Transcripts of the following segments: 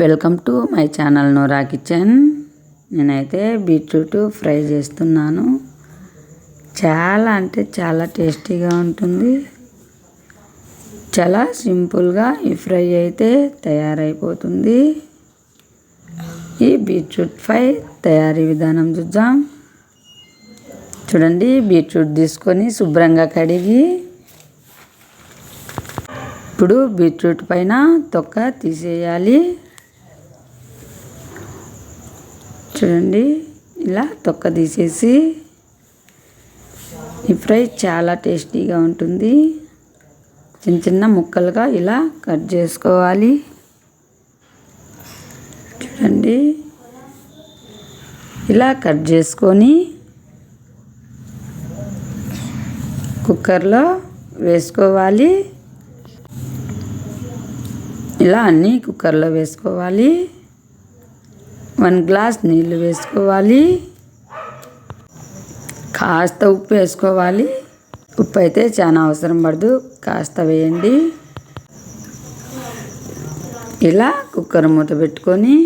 Welcome to my channel Nora kitchen. నేనైతే beetroot fry చేస్తున్నాను. చాలా అంటే చాలా టేస్టీగా ఉంటుంది. చాలా సింపుల్గా ఈ ఫ్రై అయితే తయారైపోతుంది. ఈ బీట్రూట్ ఫ్రై తయారీ విధానం చూద్దాం. చూడండి బీట్రూట్ తీసుకొని శుభ్రంగా కడిగి ఇప్పుడు బీట్రూట్ పైన తొక్క తీసేయాలి. చూడండి. ఇలా తొక్క తీసేసి ఈ ఫ్రై చాలా టేస్టీగా ఉంటుంది. చిన్న చిన్న ముక్కలుగా ఇలా కట్ చేసుకోవాలి. చూడండి. ఇలా కట్ చేసుకొని కుక్కర్లో వేసుకోవాలి. ఇలా అన్నీ కుక్కర్లో వేసుకోవాలి. వన్ గ్లాస్ నీళ్ళు వేసుకోవాలి. కాస్త ఉప్పు వేసుకోవాలి. ఉప్పు అయితే చాలా అవసరం పడదు. కాస్త వేయండి. ఇలా కుక్కర్ మూత పెట్టుకొని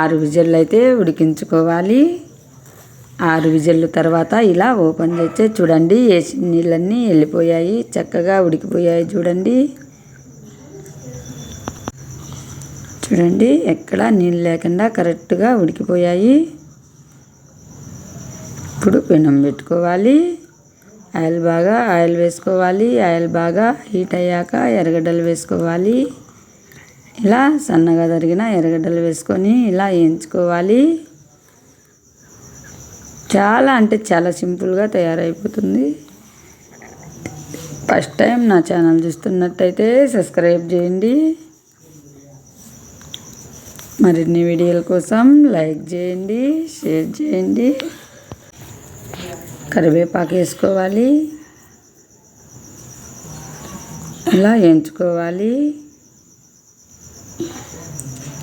ఆరు విజిల్లు అయితే ఉడికించుకోవాలి. ఆరు విజిల్లు తర్వాత ఇలా ఓపెన్ చేస్తే చూడండి వేసిన నీళ్ళన్నీ వెళ్ళిపోయాయి. చక్కగా ఉడికిపోయాయి చూడండి. చూడండి ఎక్కడ నీళ్ళు లేకుండా కరెక్ట్గా ఉడికిపోయాయి. ఇప్పుడు పెనం పెట్టుకోవాలి. ఆయిల్ బాగా ఆయిల్ వేసుకోవాలి. ఆయిల్ బాగా హీట్ అయ్యాక ఎర్రగడ్డలు వేసుకోవాలి. ఇలా సన్నగా తరిగిన ఎర్రగడ్డలు వేసుకొని ఇలా వేయించుకోవాలి. చాలా అంటే చాలా సింపుల్గా తయారైపోతుంది. ఫస్ట్ టైం నా ఛానల్ చూస్తున్నట్టయితే సబ్స్క్రైబ్ చేయండి. మరిన్ని వీడియోల కోసం లైక్ చేయండి షేర్ చేయండి. కరివేపాకు వేసుకోవాలి. ఇలా ఎంచుకోవాలి.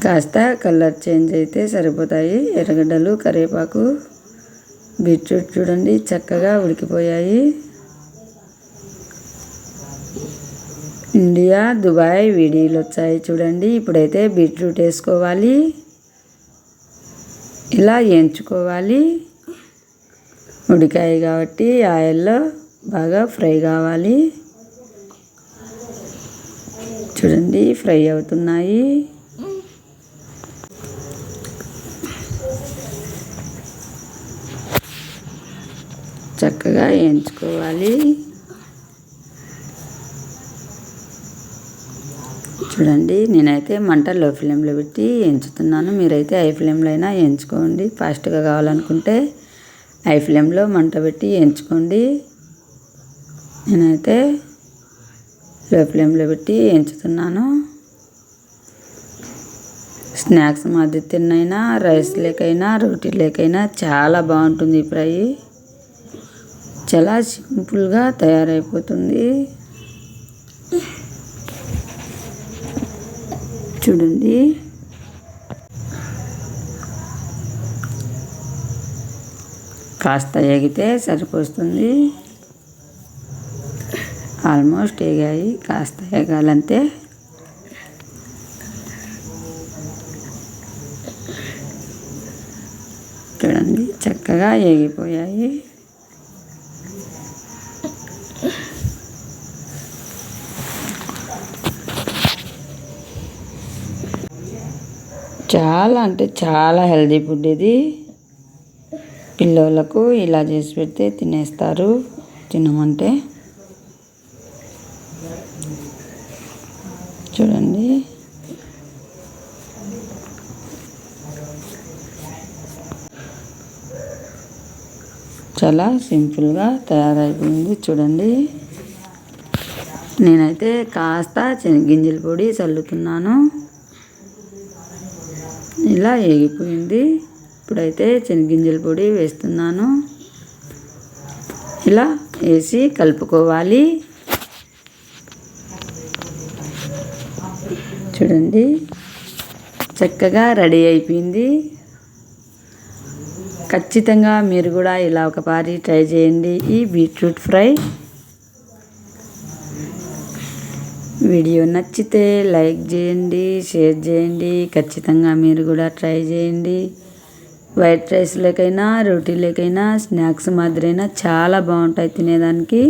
కాస్త కలర్ చేంజ్ అయితే సరిపోతాయి. ఎర్రగడ్డలు కరివేపాకు బీట్రూట్ చూడండి చక్కగా ఉడికిపోయాయి. ఇండియా దుబాయ్ వీడియోలు వచ్చాయి చూడండి. ఇప్పుడైతే బీట్రూట్ వేసుకోవాలి. ఇలా వేయించుకోవాలి ఉడికాయి కాబట్టి ఆయిల్లో బాగా ఫ్రై కావాలి. చూడండి ఫ్రై అవుతున్నాయి. చక్కగా వేయించుకోవాలి చూడండి నేనైతే మంట లో ఫ్లేమ్లో పెట్టి ఎంచుతున్నాను. మీరైతే హై ఫ్లేమ్లో అయినా ఎంచుకోండి. ఫాస్ట్గా కావాలనుకుంటే హై ఫ్లేమ్లో మంట పెట్టి ఎంచుకోండి. నేనైతే లో ఫ్లేమ్లో పెట్టి ఎంచుతున్నాను. స్నాక్స్ మధ్య తిన్నైనా రైస్ లేకైనా రోటీ లేకైనా చాలా బాగుంటుంది ఫ్రై. చాలా సింపుల్గా తయారైపోతుంది. చూడండి. కాస్త ఎగితే సరిపోతుంది ఆల్మోస్ట్ ఎగాయి కాస్త ఎగాలంతే చూడండి చక్కగా ఎగిపోయాయి చాలా అంటే చాలా హెల్దీ ఫుడ్ ఇది. పిల్లలకు ఇలా చేసి పెడితే తినేస్తారు. తినమంటే. చూడండి. చాలా సింపుల్గా తయారైపోయింది. చూడండి. నేనైతే కాస్త గింజల పొడి చల్లుతున్నాను. ఇలా వేగిపోయింది ఇప్పుడైతే శనగింజల పొడి వేస్తున్నాను. ఇలా వేసి కలుపుకోవాలి. చూడండి. చక్కగా రెడీ అయిపోయింది. ఖచ్చితంగా మీరు కూడా ఇలా ఒకసారి ట్రై చేయండి. ఈ బీట్రూట్ ఫ్రై వీడియో నచ్చితే లైక్ చేయండి షేర్ చేయండి ఖచ్చితంగా మీరు కూడా ట్రై చేయండి. వైట్ రైస్లోకైనా రోటీలోకైనా స్నాక్స్ మాదిరైనా చాలా బాగుంటాయి తినేదానికి.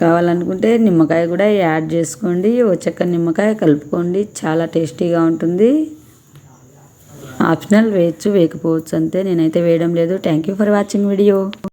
కావాలనుకుంటే నిమ్మకాయ కూడా యాడ్ చేసుకోండి ఓ చెక్క నిమ్మకాయ కలుపుకోండి చాలా టేస్టీగా ఉంటుంది. ఆప్షనల్ వేయచ్చు వేయకపోవచ్చు అంతే నేనైతే వేయడం లేదు. Thank you for watching video